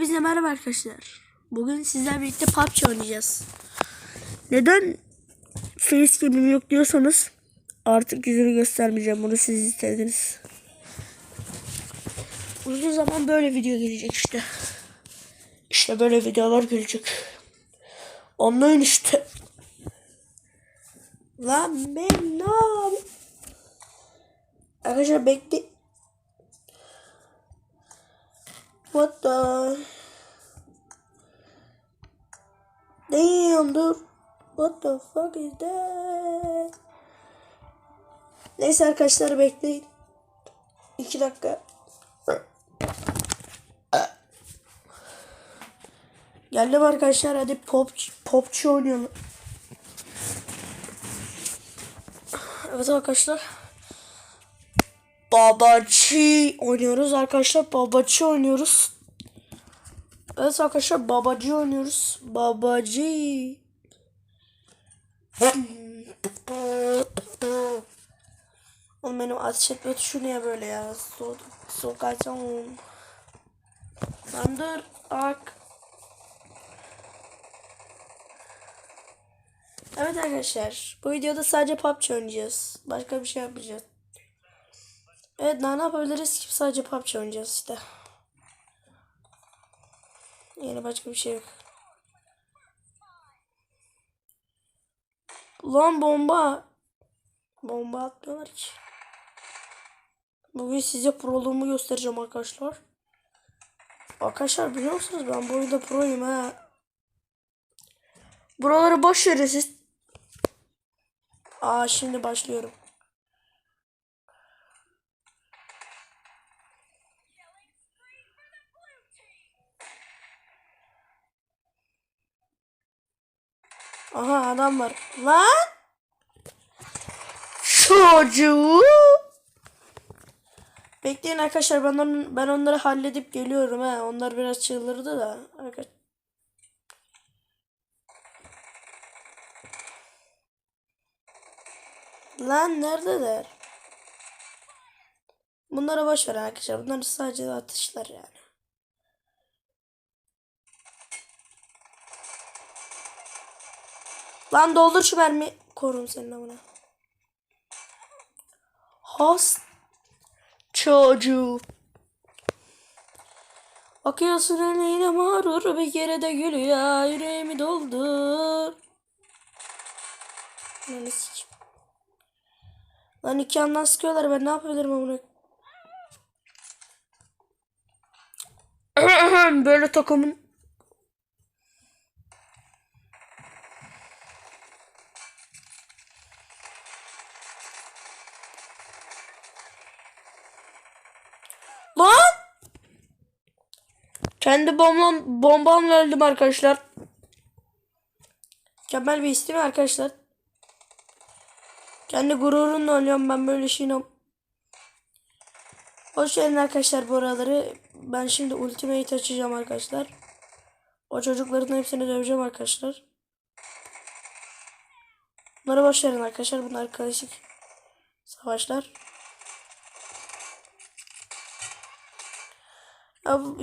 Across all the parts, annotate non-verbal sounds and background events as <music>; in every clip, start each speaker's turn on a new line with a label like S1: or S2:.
S1: Bize merhaba arkadaşlar. Bugün sizlerle birlikte PUBG oynayacağız. Neden facecam'im yok diyorsanız artık yüzünü göstermeyeceğim. Bunu siz istediniz. Uzun zaman böyle video gelecek işte. İşte böyle videolar gelecek. Anlayın işte. Lan ben ne Arkadaşlar bekle. What the? Damn dur. What the fuck is that? Neyse arkadaşlar bekleyin. İki dakika. Geldim arkadaşlar hadi pop popçu oynayalım. Evet arkadaşlar. Babacı oynuyoruz arkadaşlar. Babacı oynuyoruz. Evet arkadaşlar babacı oynuyoruz. Babacı. Oğlum benim ateş etme tuşu niye böyle ya? So, sokacağım. Lan dur. Ak. Evet arkadaşlar. Bu videoda sadece PUBG oynayacağız. Başka bir şey yapmayacağız. Evet daha ne yapabiliriz ki sadece PUBG oynayacağız işte. Yani başka bir şey yok. Lan bomba. Bomba atmıyorlar ki. Bugün size proluğumu göstereceğim arkadaşlar. Arkadaşlar biliyor musunuz ben bu oyunda proyum ha. Buraları boş verin siz. Aa şimdi başlıyorum. Aha adam var. Lan! Çocuğu! Bekleyin arkadaşlar ben, on, ben onları halledip geliyorum ha. Onlar biraz çıldırdı da. Arkadaşlar. Lan neredeler? Bunlara boş ver arkadaşlar. Bunlar sadece atışlar yani. Lan doldur şu mermi. Korun senin amına. Has çocuğu. Akıyorsun eline mağrur bir kere de gülüyor yüreğimi doldur. Lan sikim. Lan iki yandan sıkıyorlar ben ne yapabilirim amına. <clears throat> Böyle takımın Kendi bombam, bombamla öldüm arkadaşlar. Mükemmel bir mi arkadaşlar? Kendi gururumla ölüyorum ben böyle şeyim. Hoş geldin arkadaşlar bu araları. Ben şimdi ultimate açacağım arkadaşlar. O çocukların hepsini döveceğim arkadaşlar. Boş verin arkadaşlar. Bunlar klasik savaşlar.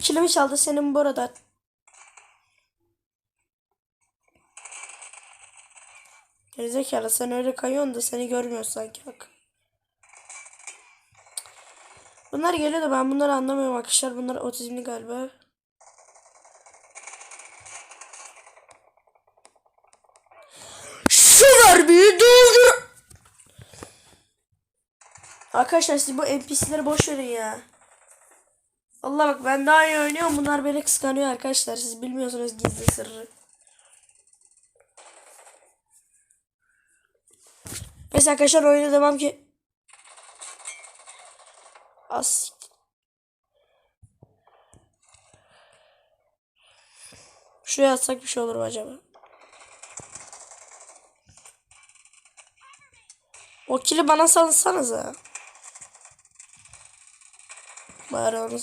S1: Kilimi çaldı senin bu arada. Gerizekalı sen öyle kayıyorsun da seni görmüyor sanki bak. Bunlar geliyor da ben bunları anlamıyorum arkadaşlar. Bunlar otizmli galiba. Şu mermiyi doldur. Arkadaşlar siz bu NPC'leri boş verin ya. Allah bak ben daha iyi oynuyorum. Bunlar beni kıskanıyor arkadaşlar. Siz bilmiyorsunuz gizli sırrı. Neyse arkadaşlar oyuna devam ki. As. Şuraya atsak bir şey olur mu acaba? O kili bana salsanıza. Bari onu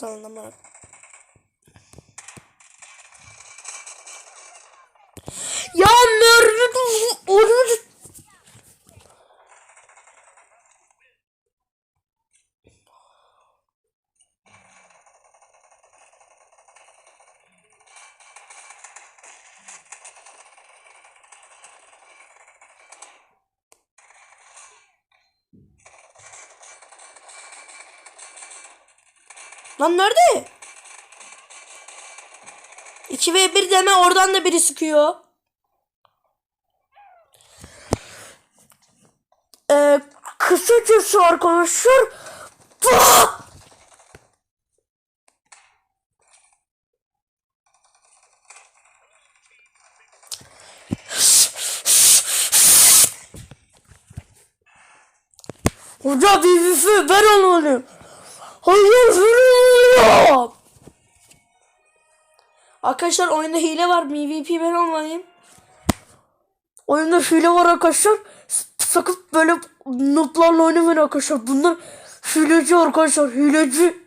S1: Lan nerede? 2 ve 1 deme oradan da biri sıkıyor. Ee, kısacası arkadaşlar. Hoca PvP ben olmalıyım. Hayır ben olmalıyım. Arkadaşlar oyunda hile var. MVP ben olmalıyım. Oyunda hile var arkadaşlar. Sakın böyle nooblarla oynamayın arkadaşlar. Bunlar hileci arkadaşlar. Hileci.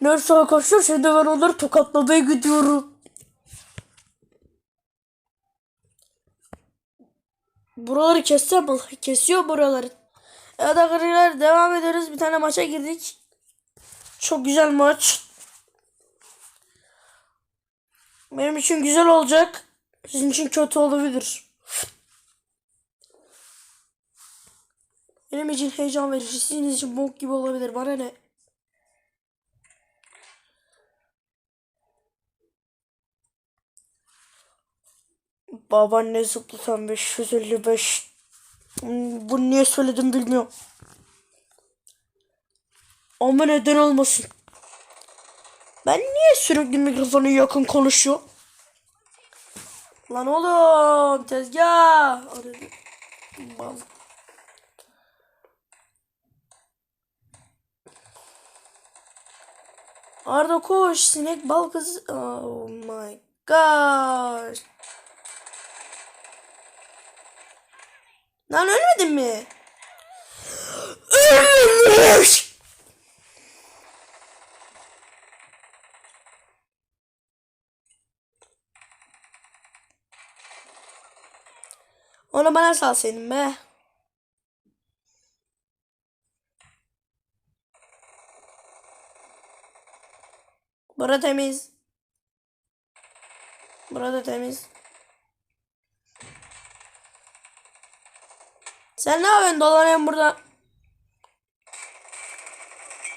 S1: Neyse arkadaşlar şimdi ben onları tokatlamaya gidiyorum. Buraları kessem mi? Kesiyor buraları. Evet arkadaşlar devam ediyoruz. Bir tane maça girdik. Çok güzel maç. Benim için güzel olacak. Sizin için kötü olabilir. Benim için heyecan verici. Sizin için bok gibi olabilir. Bana ne? Babaanne zıplatan 555. Bunu niye söyledim bilmiyorum. Ama neden olmasın? Ben niye sürekli mikrofonu yakın konuşuyor? Lan oğlum tezgah. Arda koş sinek bal kız. Oh my gosh. Lan ölmedin mi? Ölmüş. Onu bana salsaydın be. Bura temiz. Burada temiz. Sen ne yapıyorsun dolanıyorsun burada?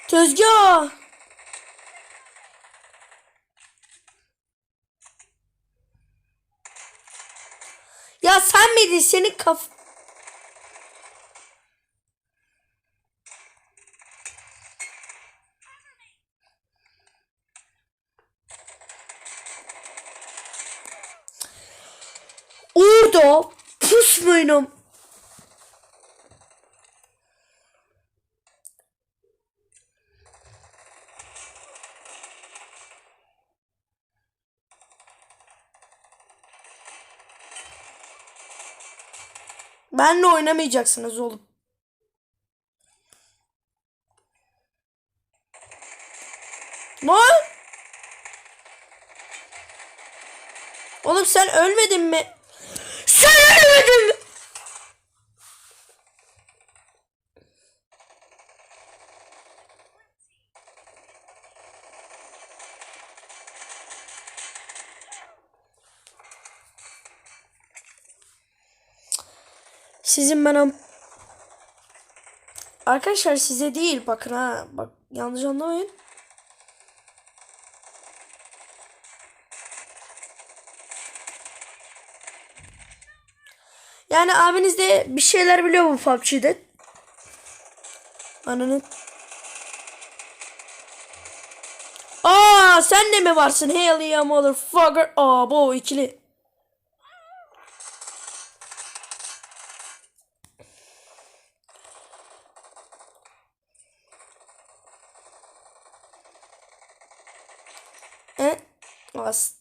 S1: Tezgah. Ya sen miydin senin kaf... Orada pusmayın. Benle oynamayacaksınız oğlum. Lan! Oğlum sen ölmedin mi? Sen ölmedin mi? Sizin ben Arkadaşlar size değil bakın ha. Bak yanlış anlamayın. Yani abiniz de bir şeyler biliyor bu PUBG'de. Ananı. Aa sen de mi varsın? Hell yeah motherfucker. Aa bu ikili. As.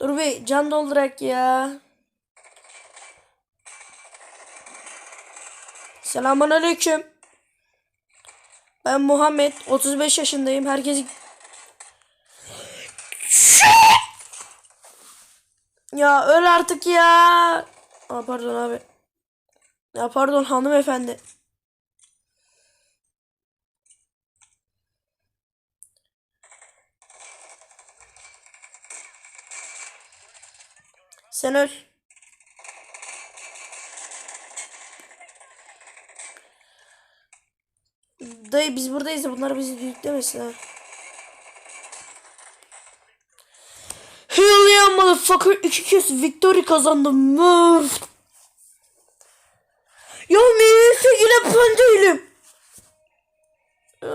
S1: Dur bir can doldurak ya. Selamun aleyküm. Ben Muhammed. 35 yaşındayım. Herkes... Ya öl artık ya. Aa, pardon abi. Ya pardon hanımefendi. Sen öl. Dayı biz buradayız da bunlar bizi düdüklemesin. Hell yeah motherfucker 2 kez victory kazandım. Möf. Ya meyvesi ile ben değilim. Ee,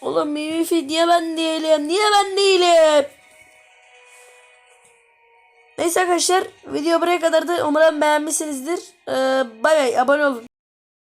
S1: oğlum meyvesi niye ben değilim? Niye ben değilim? Neyse arkadaşlar video buraya kadardı. Umarım beğenmişsinizdir. Ee, bay bay abone olun.